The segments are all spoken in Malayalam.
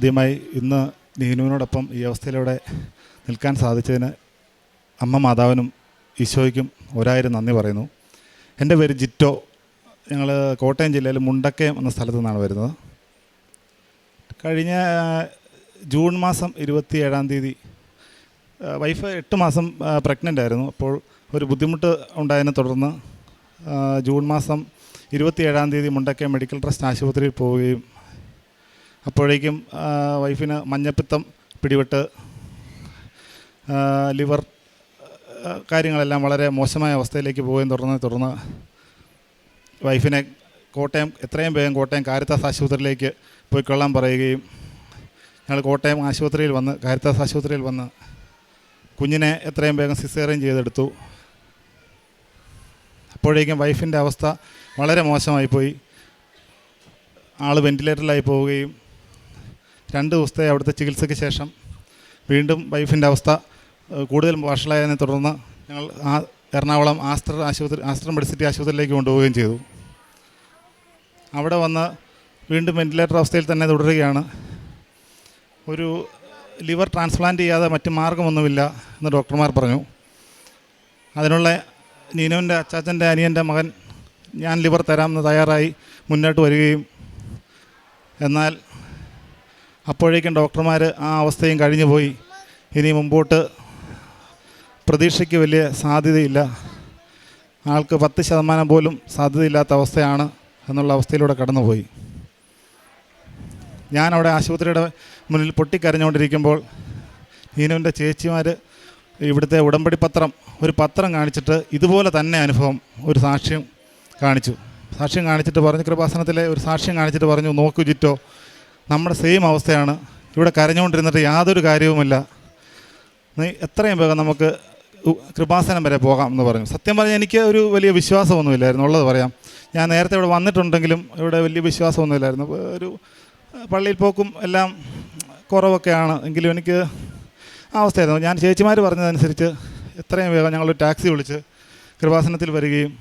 ആദ്യമായി ഇന്ന് നീനുവിനോടൊപ്പം ഈ അവസ്ഥയിലൂടെ നിൽക്കാൻ സാധിച്ചതിന് അമ്മ മാതാവിനും ഈശോയ്ക്കും ഒരായിരം നന്ദി പറയുന്നു. എന്റെ പേര് ജിറ്റോ. ഞങ്ങൾ കോട്ടയം ജില്ലയിൽ മുണ്ടക്കയം എന്ന സ്ഥലത്തു നിന്നാണ് വരുന്നത്. കഴിഞ്ഞ ജൂൺ മാസം ഇരുപത്തി ഏഴാം തീയതി വൈഫ് എട്ട് മാസം പ്രഗ്നന്റ് ആയിരുന്നു. അപ്പോൾ ഒരു ബുദ്ധിമുട്ട് ഉണ്ടായതിനെ തുടർന്ന് ജൂൺ മാസം ഇരുപത്തി ഏഴാം തീയതി മുണ്ടക്കയം മെഡിക്കൽ ട്രസ്റ്റ് ആശുപത്രിയിൽ പോവുകയും അപ്പോഴേക്കും വൈഫിന് മഞ്ഞപ്പിത്തം പിടിപെട്ട് ലിവർ കാര്യങ്ങളെല്ലാം വളരെ മോശമായ അവസ്ഥയിലേക്ക് പോവുകയും തുടർന്ന് തുടർന്ന് വൈഫിനെ കോട്ടയം എത്രയും വേഗം കോട്ടയം കാരിത്താസ് ആശുപത്രിയിലേക്ക് പോയിക്കൊള്ളാൻ പറയുകയും ഞങ്ങൾ കോട്ടയം ആശുപത്രിയിൽ വന്ന് കാരിത്താസ് ആശുപത്രിയിൽ വന്ന് കുഞ്ഞിനെ എത്രയും വേഗം സിസേറിയൻ ചെയ്തെടുത്തു. അപ്പോഴേക്കും വൈഫിന്റെ അവസ്ഥ വളരെ മോശമായിപ്പോയി. ആൾ വെന്റിലേറ്ററിലായി പോവുകയും രണ്ട് ദിവസത്തെ അവിടുത്തെ ചികിത്സയ്ക്ക് ശേഷം വീണ്ടും വൈഫിന്റെ അവസ്ഥ കൂടുതൽ വഷളായതിനെ തുടർന്ന് ഞങ്ങൾ ആ എറണാകുളം ആസ്റ്റർ ആശുപത്രി ആസ്റ്റർ മെഡിസിറ്റി ആശുപത്രിയിലേക്ക് കൊണ്ടുപോവുകയും ചെയ്തു. അവിടെ വന്ന് വീണ്ടും വെന്റിലേറ്റർ അവസ്ഥയിൽ തന്നെ തുടരുകയാണ്. ഒരു ലിവർ ട്രാൻസ്പ്ലാന്റ് ചെയ്യാതെ മറ്റു മാർഗമൊന്നുമില്ല എന്ന് ഡോക്ടർമാർ പറഞ്ഞു. അതിനുള്ള നീനുവിന്റെ അച്ചാച്ചന്റെ അനിയന്റെ മകൻ ഞാൻ ലിവർ തരാമെന്ന് തയ്യാറായി മുന്നോട്ട് വരികയും എന്നാൽ അപ്പോഴേക്കും ഡോക്ടർമാർ ആ അവസ്ഥയും കഴിഞ്ഞു പോയി. ഇനി മുമ്പോട്ട് പ്രതീക്ഷയ്ക്ക് വലിയ സാധ്യതയില്ല. ആൾക്ക് പത്ത് ശതമാനം പോലും സാധ്യതയില്ലാത്ത അവസ്ഥയാണ് എന്നുള്ള അവസ്ഥയിലൂടെ കടന്നുപോയി. ഞാൻ അവിടെ ആശുപത്രിയുടെ മുന്നിൽ പൊട്ടിക്കരഞ്ഞുകൊണ്ടിരിക്കുമ്പോൾ ഇനുവിന്റെ ചേച്ചിമാർ ഇവിടുത്തെ ഉടമ്പടി പത്രം ഒരു പത്രം കാണിച്ചിട്ട് ഇതുപോലെ തന്നെ അനുഭവം ഒരു സാക്ഷ്യം കാണിച്ചു. സാക്ഷ്യം കാണിച്ചിട്ട് പറഞ്ഞു കൃപാസനത്തിലെ ഒരു സാക്ഷ്യം കാണിച്ചിട്ട് പറഞ്ഞു നോക്കൂ ചുറ്റോ നമ്മുടെ സെയിം അവസ്ഥയാണ്. ഇവിടെ കരഞ്ഞുകൊണ്ടിരുന്നിട്ട് യാതൊരു കാര്യവുമില്ല. നീ എത്രയും വേഗം നമുക്ക് കൃപാസനം വരെ പോകാം എന്ന് പറഞ്ഞു. സത്യം പറഞ്ഞാൽ എനിക്ക് ഒരു വലിയ വിശ്വാസമൊന്നുമില്ലായിരുന്നു ഉള്ളത് പറയാം. ഞാൻ നേരത്തെ ഇവിടെ വന്നിട്ടുണ്ടെങ്കിലും ഇവിടെ വലിയ വിശ്വാസമൊന്നുമില്ലായിരുന്നു ഒരു പള്ളിയിൽ പോക്കും എല്ലാം കുറവൊക്കെയാണ്. എങ്കിലും എനിക്ക് ആ അവസ്ഥയായിരുന്നു. ഞാൻ ചേച്ചിമാർ പറഞ്ഞതനുസരിച്ച് എത്രയും വേഗം ഞങ്ങൾ ടാക്സി വിളിച്ച് കൃപാസനത്തിൽ വരികയും.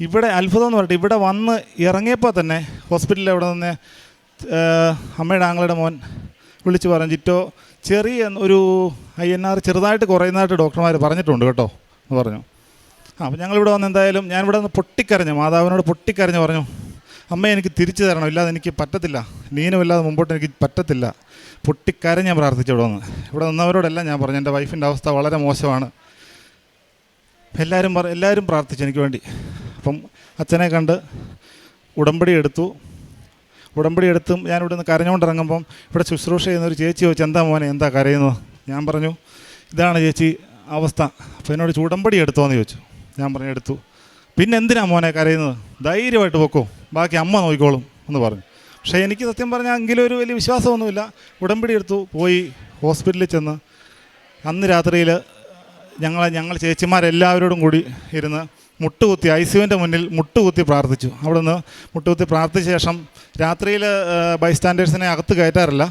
ഇവിടെ അത്ഭുതം എന്ന് പറഞ്ഞിട്ട് ഇവിടെ വന്ന് ഇറങ്ങിയപ്പോൾ തന്നെ ഹോസ്പിറ്റലിൽ അവിടെ നിന്ന് അമ്മയുടെ ആങ്ങളുടെ മോൻ വിളിച്ച് പറഞ്ഞു ചിറ്റോ ചെറിയ ഒരു ഐ എൻ ആർ ചെറുതായിട്ട് കുറയുന്നതായിട്ട് ഡോക്ടർമാർ പറഞ്ഞിട്ടുണ്ട് കേട്ടോ എന്ന് പറഞ്ഞു. ആ അപ്പം ഞങ്ങളിവിടെ വന്ന് എന്തായാലും ഞാനിവിടെ നിന്ന് പൊട്ടിക്കരഞ്ഞു മാതാവിനോട് പൊട്ടിക്കരഞ്ഞു പറഞ്ഞു അമ്മ എനിക്ക് തിരിച്ചു തരണം ഇല്ലാതെ എനിക്ക് പറ്റത്തില്ല നീനുമില്ലാതെ മുമ്പോട്ട് എനിക്ക് പറ്റത്തില്ല പൊട്ടിക്കരഞ്ഞ് ഞാൻ പ്രാർത്ഥിച്ചു ഇവിടെ വന്ന്. ഇവിടെ നിന്നവരോടെല്ലാം ഞാൻ പറഞ്ഞു എന്റെ വൈഫിന്റെ അവസ്ഥ വളരെ മോശമാണ്. എല്ലാവരും എല്ലാവരും പ്രാർത്ഥിച്ചു എനിക്ക് വേണ്ടി. അപ്പം അച്ഛനെ കണ്ട് ഉടമ്പടി എടുത്തു ഉടമ്പടി എടുത്തും ഞാൻ ഇവിടെ നിന്ന് കരഞ്ഞുകൊണ്ടിറങ്ങുമ്പം ഇവിടെ ശുശ്രൂഷ ചെയ്യുന്ന ഒരു ചേച്ചി ചോദിച്ചു എന്താ മോനെ എന്താ കരയുന്നത്? ഞാൻ പറഞ്ഞു ഇതാണ് ചേച്ചി അവസ്ഥ. അപ്പോൾ എന്നോട് ഉടമ്പടി എടുത്തോ? എന്ന് ചോദിച്ചു. ഞാൻ പറഞ്ഞു എടുത്തു. പിന്നെ എന്തിനാ മോനെ കരയുന്നത്? ധൈര്യമായിട്ട് പൊക്കോ ബാക്കി അമ്മ നോക്കിക്കോളും എന്ന് പറഞ്ഞു. പക്ഷേ എനിക്ക് സത്യം പറഞ്ഞാൽ എങ്കിലും ഒരു വലിയ വിശ്വാസമൊന്നുമില്ല. ഉടമ്പടി എടുത്തു പോയി ഹോസ്പിറ്റലിൽ ചെന്ന് അന്ന് രാത്രിയിൽ ഞങ്ങൾ ഞങ്ങൾ ചേച്ചിമാരെല്ലാവരോടും കൂടി ഇരുന്ന് മുട്ടുകുത്തി ഐ സിയുവിന്റെ മുന്നിൽ മുട്ടുകുത്തി പ്രാർത്ഥിച്ചു. അവിടെ നിന്ന് മുട്ടുകുത്തി പ്രാർത്ഥിച്ച ശേഷം രാത്രിയിൽ ബൈസ്റ്റാൻഡേഴ്സിനെ അകത്ത് കയറ്റാറില്ല.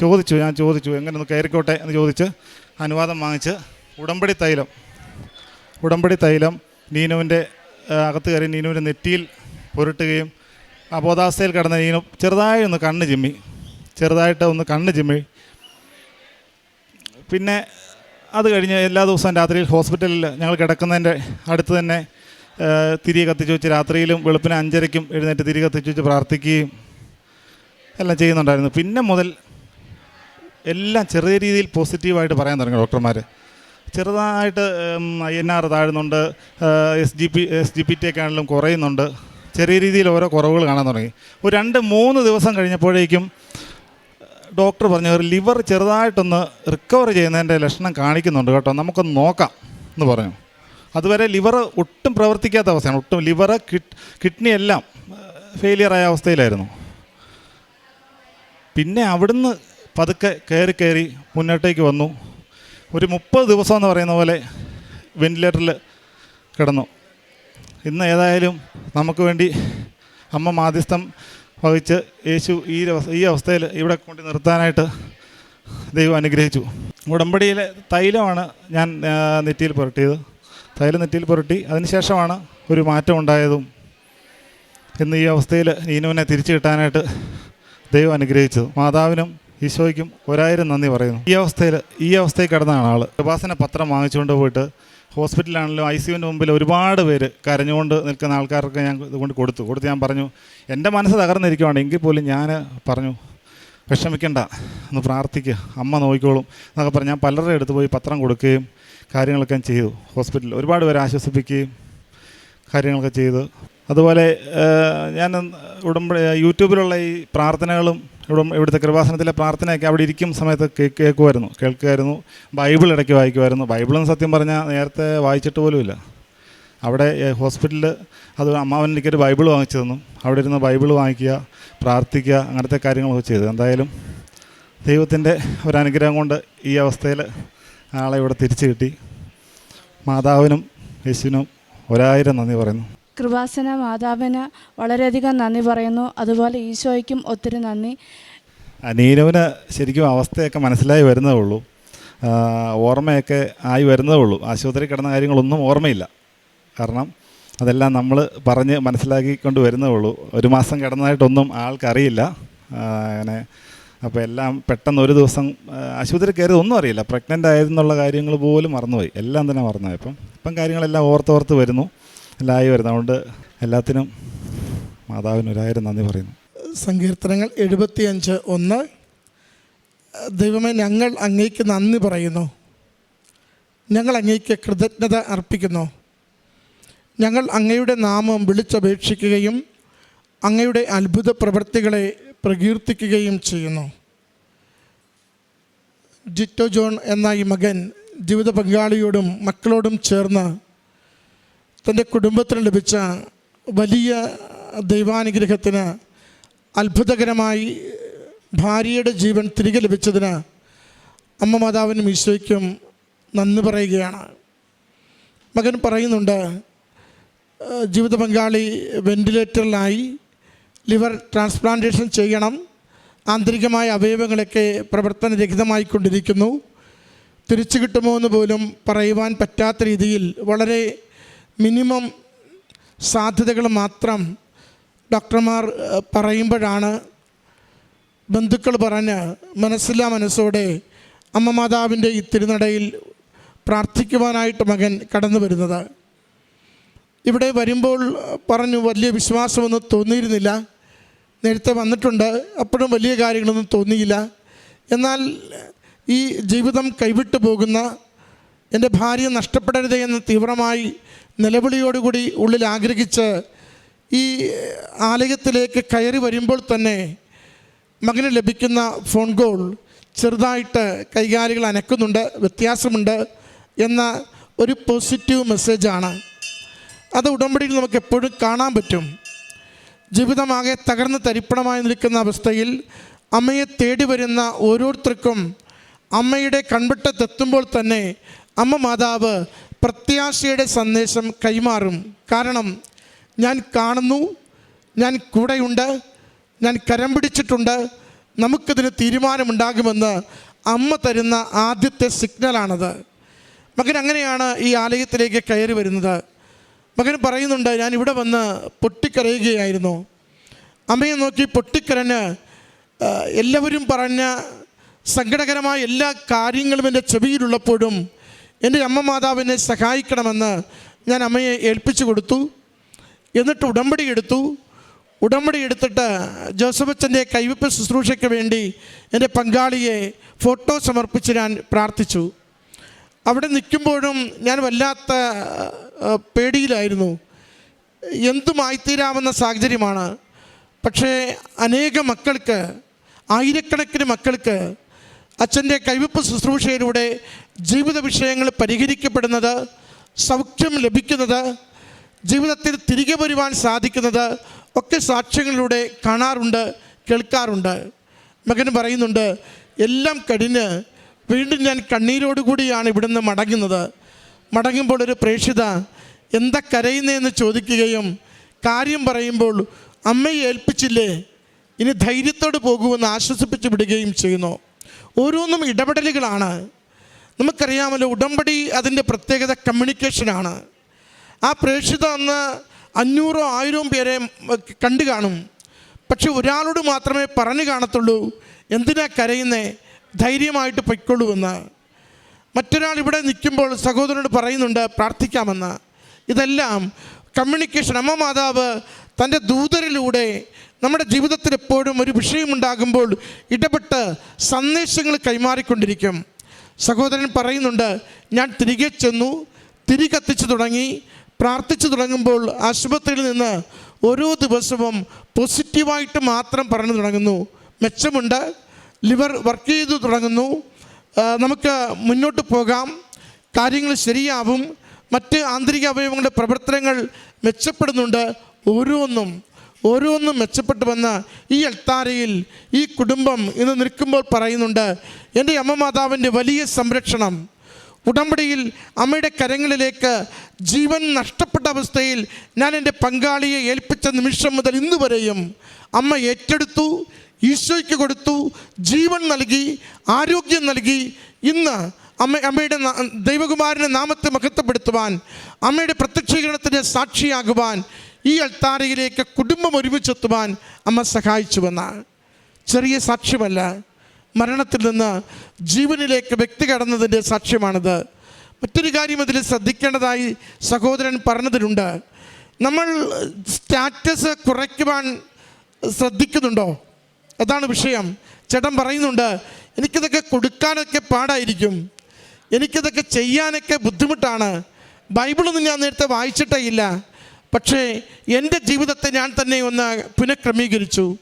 ചോദിച്ചു ഞാൻ ചോദിച്ചു എങ്ങനെ ഒന്ന് കയറിക്കോട്ടെ? എന്ന് ചോദിച്ച് അനുവാദം വാങ്ങിച്ച് ഉടമ്പടി തൈലം ഉടമ്പടി തൈലം നീനുവിന്റെ അകത്ത് കയറി നീനുവിന്റെ നെറ്റിയിൽ പുരട്ടുകയും അബോധാവസ്ഥയിൽ കിടന്ന നീനു ചെറുതായി ഒന്ന് കണ്ണ് ചിമ്മി ചെറുതായിട്ട് ഒന്ന് കണ്ണ് ചിമ്മി. പിന്നെ അത് കഴിഞ്ഞ് എല്ലാ ദിവസവും രാത്രിയിൽ ഹോസ്പിറ്റലിൽ ഞങ്ങൾ കിടക്കുന്നതിന്റെ അടുത്ത് തന്നെ തിരി കത്തിച്ച് വെച്ച് രാത്രിയിലും വെളുപ്പിന് അഞ്ചരയ്ക്കും എഴുന്നേറ്റ് തിരി കത്തിച്ച് വെച്ച് പ്രാർത്ഥിക്കുകയും എല്ലാം ചെയ്യുന്നുണ്ടായിരുന്നു. പിന്നെ മുതൽ എല്ലാം ചെറിയ രീതിയിൽ പോസിറ്റീവായിട്ട് പറയാൻ തുടങ്ങി ഡോക്ടർമാർ ചെറുതായിട്ട് I N R താഴുന്നുണ്ട് S G P S G P T ഒക്കെ ആണെങ്കിലും കുറയുന്നുണ്ട്. ചെറിയ രീതിയിൽ ഓരോ കുറവുകൾ കാണാൻ തുടങ്ങി. ഒരു രണ്ട് മൂന്ന് ദിവസം കഴിഞ്ഞപ്പോഴേക്കും ഡോക്ടർ പറഞ്ഞു ലിവർ ചെറുതായിട്ടൊന്ന് റിക്കവർ ചെയ്യുന്നതിന്റെ ലക്ഷണം കാണിക്കുന്നുണ്ട് കേട്ടോ. നമുക്കൊന്ന് നോക്കാം എന്ന് പറഞ്ഞു. അതുവരെ ലിവർ ഒട്ടും പ്രവർത്തിക്കാത്ത അവസ്ഥയാണ്. ഒട്ടും ലിവർ കിഡ്നി എല്ലാം ഫെയിലിയറായ അവസ്ഥയിലായിരുന്നു. പിന്നെ അവിടുന്ന് പതുക്കെ കയറി കയറി മുന്നോട്ടേക്ക് വന്നു. ഒരു മുപ്പത് ദിവസം എന്ന് പറയുന്ന പോലെ വെന്റിലേറ്ററിൽ കിടന്നു. ഇന്ന് ഏതായാലും നമുക്ക് വേണ്ടി അമ്മ മാധ്യസ്ഥം വഹിച്ച് യേശു ഈ ഈ അവസ്ഥയിൽ ഇവിടെ കൊണ്ട് നിർത്താനായിട്ട് ദൈവം അനുഗ്രഹിച്ചു. ഉടമ്പടിയിലെ തൈലമാണ് ഞാൻ നെറ്റിയിൽ പുരട്ടിയത്. തൈലം നെറ്റിയിൽ പുരട്ടി അതിനുശേഷമാണ് ഒരു മാറ്റം ഉണ്ടായതും. ഇന്ന് ഈ അവസ്ഥയിൽ നീനുവിനെ തിരിച്ചു കിട്ടാനായിട്ട് ദൈവം അനുഗ്രഹിച്ചത് മാതാവിനും ഈശോയ്ക്കും ഒരായിരം നന്ദി പറയുന്നു. ഈ അവസ്ഥയിൽ ഈ അവസ്ഥയിൽ കിടന്നതാണ് ആൾ ഉപാസന പത്രം വാങ്ങിച്ചുകൊണ്ട് പോയിട്ട് ഹോസ്പിറ്റലാണെങ്കിലും ഐ സിയുവിന്റെ മുമ്പിൽ ഒരുപാട് പേര് കരഞ്ഞുകൊണ്ട് നിൽക്കുന്ന ആൾക്കാർക്ക് ഞാൻ ഇതുകൊണ്ട് കൊടുത്തു. കൊടുത്ത് ഞാൻ പറഞ്ഞു എന്റെ മനസ്സ് തകർന്നിരിക്കുവാണ് എങ്കിൽ പോലും ഞാൻ പറഞ്ഞു വിഷമിക്കണ്ട ഒന്ന് പ്രാർത്ഥിക്കുക അമ്മ നോക്കിക്കോളും എന്നൊക്കെ പറഞ്ഞ് ഞാൻ പലരുടെ അടുത്ത് പോയി പത്രം കൊടുക്കുകയും കാര്യങ്ങളൊക്കെ ചെയ്തു ഹോസ്പിറ്റലിൽ. ഒരുപാട് പേരെ ആശ്വസിപ്പിക്കുകയും കാര്യങ്ങളൊക്കെ ചെയ്തു. അതുപോലെ ഞാൻ ഉടമ്പ യൂട്യൂബിലുള്ള ഈ പ്രാർത്ഥനകളും ഇവിടെ ഇവിടുത്തെ കൃപാസനത്തിലെ പ്രാർത്ഥനയൊക്കെ അവിടെ ഇരിക്കും സമയത്ത് കേൾക്കുമായിരുന്നു. കേൾക്കുമായിരുന്നു. ബൈബിൾ ഇടയ്ക്ക് വായിക്കുമായിരുന്നു. ബൈബിളെന്ന് സത്യം പറഞ്ഞാൽ നേരത്തെ വായിച്ചിട്ട് പോലുമില്ല അവിടെ ഹോസ്പിറ്റലിൽ അത് അമ്മാവൻ എനിക്കൊരു ബൈബിൾ വാങ്ങിച്ചു തന്നു അവിടെ ഇരുന്ന് ബൈബിൾ വാങ്ങിക്കുക പ്രാർത്ഥിക്കുക അങ്ങനത്തെ കാര്യങ്ങളൊക്കെ ചെയ്തു. എന്തായാലും ദൈവത്തിന്റെ ഒരു അനുഗ്രഹം കൊണ്ട് ഈ അവസ്ഥയിൽ ആളെ ഇവിടെ തിരിച്ചു കിട്ടി. മാതാവിനും യേശുവിനും ഒരായിരം നന്ദി പറയുന്നു. കൃപാസന മാതാവിന് വളരെയധികം നന്ദി പറയുന്നു. അതുപോലെ ഈശോയ്ക്കും ഒത്തിരി നന്ദി. നീരവിന് ശരിക്കും അവസ്ഥയൊക്കെ മനസ്സിലായി വരുന്നതേ ഉള്ളൂ. ഓർമ്മയൊക്കെ ആയി വരുന്നതേ ഉള്ളൂ. ആശുപത്രി കിടന്ന കാര്യങ്ങളൊന്നും ഓർമ്മയില്ല. കാരണം അതെല്ലാം നമ്മൾ പറഞ്ഞ് മനസ്സിലാക്കിക്കൊണ്ട് വരുന്നതേ ഉള്ളൂ. ഒരു മാസം കിടന്നതായിട്ടൊന്നും ആൾക്കറിയില്ല. അങ്ങനെ അപ്പോൾ എല്ലാം പെട്ടെന്ന് ഒരു ദിവസം ആശുപത്രി കയറിയത് ഒന്നും അറിയില്ല. പ്രഗ്നന്റ് ആയിരുന്നുള്ള കാര്യങ്ങൾ പോലും മറന്നുപോയി. എല്ലാം തന്നെ മറന്നുപോയി. അപ്പം ഇപ്പം കാര്യങ്ങളെല്ലാം ഓർത്തോർത്ത് വരുന്നു. എല്ലാം ആയി വരുന്നു അതുകൊണ്ട് എല്ലാത്തിനും മാതാവിന് ഒരായിരം നന്ദി പറയുന്നു. സങ്കീർത്തനങ്ങൾ എഴുപത്തിയഞ്ച് ഒന്ന്. ദൈവമേ ഞങ്ങൾ അങ്ങേക്ക് നന്ദി പറയുന്നു. ഞങ്ങൾ അങ്ങേക്ക് കൃതജ്ഞത അർപ്പിക്കുന്നു. ഞങ്ങൾ അങ്ങയുടെ നാമം വിളിച്ചപേക്ഷിക്കുകയും അങ്ങയുടെ അത്ഭുത പ്രവൃത്തികളെ പ്രകീർത്തിക്കുകയും ചെയ്യുന്നു. ജിറ്റോ ജോൺ എന്ന ഈ മകൻ ജീവിത പങ്കാളിയോടും മക്കളോടും ചേർന്ന് തന്റെ കുടുംബത്തിന് ലഭിച്ച വലിയ ദൈവാനുഗ്രഹത്തിന് അത്ഭുതകരമായി ഭാര്യയുടെ ജീവൻ തിരികെ ലഭിച്ചതിന് അമ്മ മാതാവിനും ഈശോയ്ക്കും നന്ദി പറയുകയാണ്. മകൻ പറയുന്നുണ്ട് "ഏഹ് ജീവിത പങ്കാളി വെന്റിലേറ്ററിലായി ലിവർ ട്രാൻസ്പ്ലാന്റേഷൻ ചെയ്യണം. ആന്തരികമായ അവയവങ്ങളൊക്കെ പ്രവർത്തനരഹിതമായിക്കൊണ്ടിരിക്കുന്നു. തിരിച്ചു കിട്ടുമോ എന്ന് പോലും പറയുവാൻ പറ്റാത്ത രീതിയിൽ വളരെ മിനിമം സാധ്യതകൾ മാത്രം ഡോക്ടർമാർ പറയുമ്പോഴാണ് ബന്ധുക്കൾ പറഞ്ഞ് മനസ്സില്ലാ മനസ്സോടെ അമ്മ മാതാവിന്റെ ഈ തിരുനടയിൽ പ്രാർത്ഥിക്കുവാനായിട്ട് മകൻ കടന്നു വരുന്നത്. ഇവിടെ വരുമ്പോൾ പറഞ്ഞു വലിയ വിശ്വാസമൊന്നും തോന്നിയിരുന്നില്ല. നേരത്തെ വന്നിട്ടുണ്ട് അപ്പോഴും വലിയ കാര്യങ്ങളൊന്നും തോന്നിയില്ല. എന്നാൽ ഈ ജീവിതം കൈവിട്ടു പോകുന്ന എന്റെ ഭാര്യ നഷ്ടപ്പെടരുതേ എന്ന് തീവ്രമായി നിലവിളിയോടുകൂടി ഉള്ളിൽ ആഗ്രഹിച്ച് ഈ ആലയത്തിലേക്ക് കയറി വരുമ്പോൾ തന്നെ മകന് ലഭിക്കുന്ന ഫോൺ കോൾ ചെറുതായിട്ട് കൈകാലികൾ അനക്കുന്നുണ്ട് വ്യത്യാസമുണ്ട് എന്ന ഒരു പോസിറ്റീവ് മെസ്സേജാണ് അത് ഉടമ്പടിയിൽ നമുക്ക് എപ്പോഴും കാണാൻ പറ്റും. ജീവിതമാകെ തകർന്ന് തരിപ്പണമായി നിൽക്കുന്ന അവസ്ഥയിൽ അമ്മയെ തേടി വരുന്ന ഓരോരുത്തർക്കും അമ്മയുടെ കൺവെട്ടത്തെത്തുമ്പോൾ തന്നെ അമ്മ മാതാവ് പ്രത്യാശയുടെ സന്ദേശം കൈമാറും. കാരണം ഞാൻ കാണുന്നു ഞാൻ കൂടെയുണ്ട് ഞാൻ കരം പിടിച്ചിട്ടുണ്ട്. നമുക്കിതിന് തീരുമാനമുണ്ടാകുമെന്ന് അമ്മ തരുന്ന ആദ്യത്തെ സിഗ്നലാണത്. മകൻ അങ്ങനെയാണ് ഈ ആലയത്തിലേക്ക് കയറി വരുന്നത്. മകൻ പറയുന്നുണ്ട് ഞാൻ ഇവിടെ വന്ന് പൊട്ടിക്കരയുകയായിരുന്നു. അമ്മയെ നോക്കി പൊട്ടിക്കരഞ്ഞ് ആ, എല്ലാവരും പറഞ്ഞ സങ്കടകരമായ എല്ലാ കാര്യങ്ങളും എന്റെ ചെവിയിലുള്ളപ്പോഴും എന്റെ അമ്മ മാതാവിനെ സഹായിക്കണമെന്ന് ഞാൻ അമ്മയെ ഏൽപ്പിച്ചു കൊടുത്തു. എന്നിട്ട് ഉടമ്പടി എടുത്തു. ഉടമ്പടി എടുത്തിട്ട് ജോസഫ് അച്ഛന്റെ കൈവപ്പ് ശുശ്രൂഷയ്ക്ക് വേണ്ടി എന്റെ പങ്കാളിയെ ഫോട്ടോ സമർപ്പിച്ച് ഞാൻ പ്രാർത്ഥിച്ചു. അവിടെ നിൽക്കുമ്പോഴും ഞാൻ വല്ലാത്ത പേടിയിലായിരുന്നു. എന്തുമായിത്തീരാവുന്ന സാഹചര്യമാണ്. പക്ഷേ അനേക മക്കൾക്ക് ആയിരക്കണക്കിന് മക്കൾക്ക് അച്ഛന്റെ കൈവപ്പ് ശുശ്രൂഷയിലൂടെ ജീവിത വിഷയങ്ങൾ പരിഹരിക്കപ്പെടുന്നത് സൗഖ്യം ലഭിക്കുന്നത് ജീവിതത്തിൽ തിരികെ വരുവാൻ സാധിക്കുന്നത് ഒക്കെ സാക്ഷ്യങ്ങളിലൂടെ കാണാറുണ്ട് കേൾക്കാറുണ്ട്. മകൻ പറയുന്നുണ്ട് എല്ലാം കഴിഞ്ഞ് വീണ്ടും ഞാൻ കണ്ണീരോടുകൂടിയാണ് ഇവിടുന്ന് മടങ്ങുന്നത്. മടങ്ങുമ്പോൾ ഒരു പ്രേക്ഷിത എന്താ കരയുന്നതെന്ന് ചോദിക്കുകയും കാര്യം പറയുമ്പോൾ അമ്മയെ ഏൽപ്പിച്ചില്ലേ? ഇനി ധൈര്യത്തോട് പോകുമെന്ന് ആശ്വസിപ്പിച്ച് വിടുകയും ചെയ്യുന്നു. ഓരോന്നും ഇടപെടലുകളാണ്. നമുക്കറിയാമല്ലോ ഉടമ്പടി അതിന്റെ പ്രത്യേകത കമ്മ്യൂണിക്കേഷനാണ് ആ പ്രേക്ഷിത അന്ന് അഞ്ഞൂറോ ആയിരവും പേരെ കണ്ടു കാണും. പക്ഷെ ഒരാളോട് മാത്രമേ പറഞ്ഞു കാണത്തുള്ളൂ എന്തിനാ കരയുന്നേ? ധൈര്യമായിട്ട് പൊയ്ക്കൊള്ളൂ എന്ന് മറ്റൊരാൾ ഇവിടെ നിൽക്കുമ്പോൾ സഹോദരനോട് പറയുന്നുണ്ട് പ്രാർത്ഥിക്കാമെന്ന്. ഇതെല്ലാം കമ്മ്യൂണിക്കേഷൻ അമ്മ മാതാവ് തന്റെ ദൂതരിലൂടെ നമ്മുടെ ജീവിതത്തിൽ എപ്പോഴും ഒരു വിഷയമുണ്ടാകുമ്പോൾ ഇടപെട്ട് സന്ദേശങ്ങൾ കൈമാറിക്കൊണ്ടിരിക്കും. സഹോദരൻ പറയുന്നുണ്ട് ഞാൻ തിരികെ ചെന്നു തിരി കത്തിച്ചു തുടങ്ങി പ്രാർത്ഥിച്ചു തുടങ്ങുമ്പോൾ ആശുപത്രിയിൽ നിന്ന് ഓരോ ദിവസവും പോസിറ്റീവായിട്ട് മാത്രം പറഞ്ഞു തുടങ്ങുന്നു. മെച്ചമുണ്ട് ലിവർ വർക്ക് ചെയ്തു തുടങ്ങുന്നു. നമുക്ക് മുന്നോട്ട് പോകാം കാര്യങ്ങൾ ശരിയാവും മറ്റ് ആന്തരിക അവയവങ്ങളുടെ പ്രവർത്തനങ്ങൾ മെച്ചപ്പെടുന്നുണ്ട് ഓരോന്നും ഓരോന്നും മെച്ചപ്പെട്ടു വന്ന ഈ അൾത്താരയിൽ ഈ കുടുംബം ഇന്ന് നിൽക്കുമ്പോൾ പറയുന്നുണ്ട് എന്റെ അമ്മ മാതാവിന്റെ വലിയ സംരക്ഷണം. ഉടമ്പടിയിൽ അമ്മയുടെ കരങ്ങളിലേക്ക് ജീവൻ നഷ്ടപ്പെട്ട അവസ്ഥയിൽ ഞാൻ എന്റെ പങ്കാളിയെ ഏൽപ്പിച്ച നിമിഷം മുതൽ ഇന്ന് വരെയും അമ്മ ഏറ്റെടുത്തു ഈശോയ്ക്ക് കൊടുത്തു ജീവൻ നൽകി ആരോഗ്യം നൽകി. ഇന്ന് അമ്മ അമ്മയുടെ ദൈവകുമാരന്റെ നാമത്തെ മഹത്വപ്പെടുത്തുവാൻ അമ്മയുടെ പ്രത്യക്ഷീകരണത്തിന്റെ സാക്ഷിയാകുവാൻ ഈ അൾത്താരയിലേക്ക് കുടുംബം ഒരുമിച്ചെത്തുവാൻ അമ്മ സഹായിച്ചുവെന്നാണ് ചെറിയ സാക്ഷ്യമല്ല മരണത്തിൽ നിന്ന് ജീവനിലേക്ക് വ്യക്തി കടന്നതിന്റെ സാക്ഷ്യമാണിത്. മറ്റൊരു കാര്യം അതിൽ ശ്രദ്ധിക്കേണ്ടതായി സഹോദരൻ പറഞ്ഞതിലുണ്ട്. നമ്മൾ സ്റ്റാറ്റസ് കുറയ്ക്കുവാൻ ശ്രദ്ധിക്കുന്നുണ്ടോ? അതാണ് വിഷയം. ചേട്ടൻ പറയുന്നുണ്ട് എനിക്കിതൊക്കെ കൊടുക്കാനൊക്കെ പാടായിരിക്കും. എനിക്കിതൊക്കെ ചെയ്യാനൊക്കെ ബുദ്ധിമുട്ടാണ്. ബൈബിളൊന്നും ഞാൻ നേരത്തെ വായിച്ചിട്ടേ ഇല്ല. പക്ഷേ എന്റെ ജീവിതത്തെ ഞാൻ തന്നെ ഒന്ന് പുനഃക്രമീകരിച്ചു.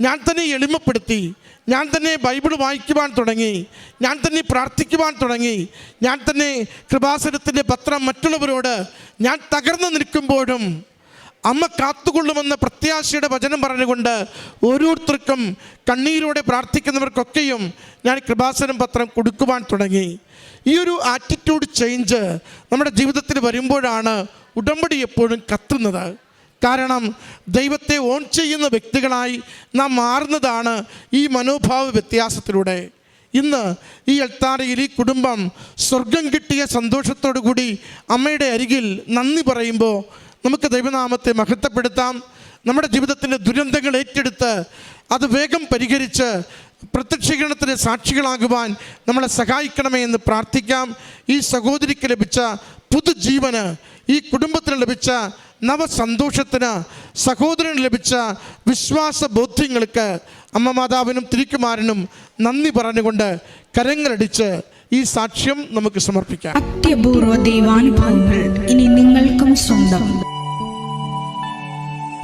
ഞാൻ തന്നെ എളിമപ്പെടുത്തി. ഞാൻ തന്നെ ബൈബിൾ വായിക്കുവാൻ തുടങ്ങി. ഞാൻ തന്നെ പ്രാർത്ഥിക്കുവാൻ തുടങ്ങി. ഞാൻ തന്നെ കൃപാസനത്തിന്റെ പത്രം മറ്റുള്ളവരോട് ഞാൻ തകർന്നു നിൽക്കുമ്പോഴും അമ്മ കാത്തുകൊള്ളുമെന്ന പ്രത്യാശയുടെ വചനം പറഞ്ഞുകൊണ്ട് ഓരോരുത്തർക്കും കണ്ണീരോടെ പ്രാർത്ഥിക്കുന്നവർക്കൊക്കെയും ഞാൻ കൃപാസനം പത്രം കൊടുക്കുവാൻ തുടങ്ങി. ഈ ഒരു ആറ്റിറ്റ്യൂഡ് ചേഞ്ച് നമ്മുടെ ജീവിതത്തിൽ വരുമ്പോഴാണ് ഉടമ്പടി എപ്പോഴും കത്തുന്നത്. കാരണം ദൈവത്തെ ഓൺ ചെയ്യുന്ന വ്യക്തികളായി നാം മാറുന്നതാണ് ഈ മനോഭാവ വ്യത്യാസത്തിലൂടെ. ഇന്ന് ഈ അൾത്താരയിൽ ഈ കുടുംബം സ്വർഗം കിട്ടിയ സന്തോഷത്തോടു കൂടി അമ്മയുടെ അരികിൽ നന്ദി പറയുമ്പോൾ നമുക്ക് ദൈവനാമത്തെ മഹത്വപ്പെടുത്താം. നമ്മുടെ ജീവിതത്തിന്റെ ദുരന്തങ്ങൾ ഏറ്റെടുത്ത് അത് വേഗം പരിഹരിച്ച് പ്രത്യക്ഷീകരണത്തിന് സാക്ഷികളാകുവാൻ നമ്മളെ സഹായിക്കണമേ എന്ന് പ്രാർത്ഥിക്കാം. ഈ സഹോദരിക്ക് ലഭിച്ച പുതുജീവന് ഈ കുടുംബത്തിന് ലഭിച്ച നവസന്തോഷത്തിന് സഹോദരന് ലഭിച്ച വിശ്വാസ ബോധ്യങ്ങൾക്ക് അമ്മ മാതാവിനും തിരിക്കുമാരനും നന്ദി പറഞ്ഞുകൊണ്ട് കരങ്ങളടിച്ച് ഈ സാക്ഷ്യം നമുക്ക് സമർപ്പിക്കാം. അത്യപൂർവ ദൈവാനുഭവങ്ങൾ ഇനി നിങ്ങൾക്കും സ്വന്തം.